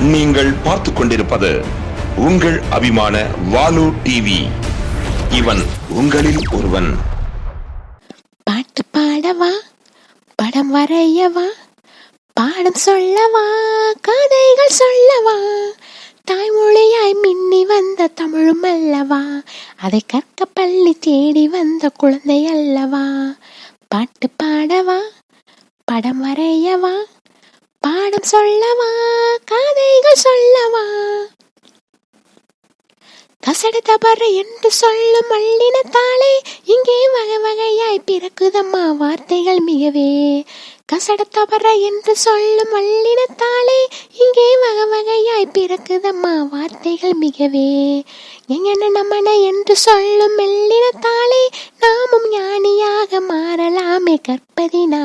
நீங்கள் பார்த்து கொண்டிருப்பது உங்கள் அபிமான வாலு டிவி இவன் உங்களில் ஒருவன். பாட்டு பாடவா? படம் வரையவா? பாடம் சொல்லவா? கதைகள் சொல்லவா? தாய்மொழியாய் மின்னி வந்த தமிழும் அல்லவா? அதை கற்க பள்ளி தேடி வந்த குழந்தை அல்லவா? பாட்டு பாடவா? படம் வரையவா? பாடம் சொல்லவா? சொல்லவா? கசட தபற என்று சொல்லும் மல்லினத்தாலே இங்கே வகை வகையாய் பிறக்குதம்மா வார்த்தைகள் மிகவே. கசட தபற என்று சொல்லும் மல்லினத்தாலே இங்கே வகை வகையாய் பிறக்குதம்மா வார்த்தைகள் மிகவே. எங்கன நமன என்று சொல்லும் மெல்லினத்தாலே நாமும் ஞானியாக மாறலாமே கற்பதினா.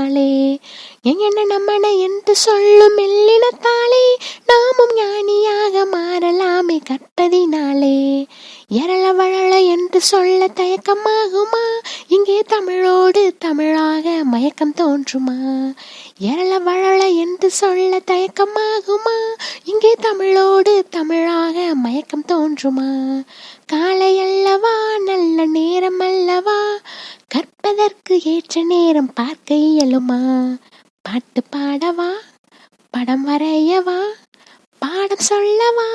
என்று சொல்லும் மெல்லினத்தாலே நாமும் ஞானியாக மாறலாமே கற்பதினாலே எரள வழல என்று சொல்ல தயக்கமாகுமா? இங்கே தமிழோடு தமிழாக மயக்கம் தோன்றுமா? எரள வழல என்று சொல்ல தயக்கமாகுமா? இங்கே தமிழோடு தமிழாக மயக்கம் தோன்றுமா? காலை அல்லவா? நல்ல நேரம் அல்லவா? கற்பதற்கு ஏற்ற நேரம் பார்க்க இயலுமா? பாட்டு பாடவா? படம் வரையவா? பாடம் சொல்லவா?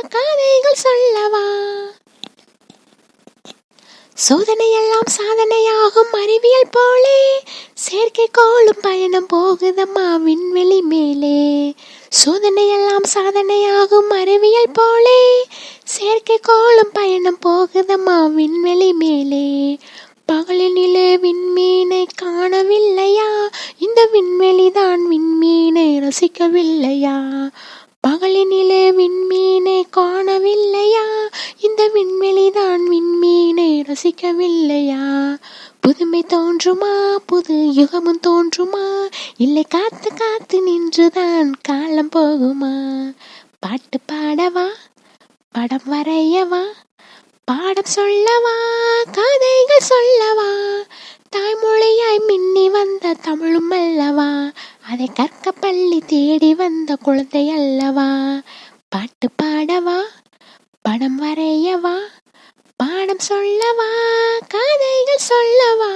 கதைகள் சொல்லவா? சோதனை எல்லாம் சாதனையாகும் அறிவியல் போலே. செயற்கைக்கோளும் பயணம் போகுதம்மா விண்வெளி மேலே. சோதனை எல்லாம் சாதனையாகும் அறிவியல் போலே. செயற்கைக்கோளும் பயணம் போகுதம்மா விண்வெளி மேலே. பகலினிலே ரசிக்கவில்லையா பகலினிலே விண்மீனை காணவில்லையா? இந்த விண்வெளிதான் விண்மீனை ரசிக்கவில்லையா? புதுமை தோன்றுமா? புது யுகமும் தோன்றுமா? இல்லை காத்து காத்து நின்றுதான் காலம் போகுமா? பாட்டு பாடவா? படம் வரையவா? பாடம் சொல்லவா? கதைகள் சொல்லவா? தாய்மொழியாய் மின்னி வந்த தமிழும் அல்லவா? அதை கற்க பள்ளி தேடி வந்த குழந்தை அல்லவா? பாட்டு பாடவா? படம் வரையவா? பாடம் சொல்லவா? கதைகள் சொல்லவா?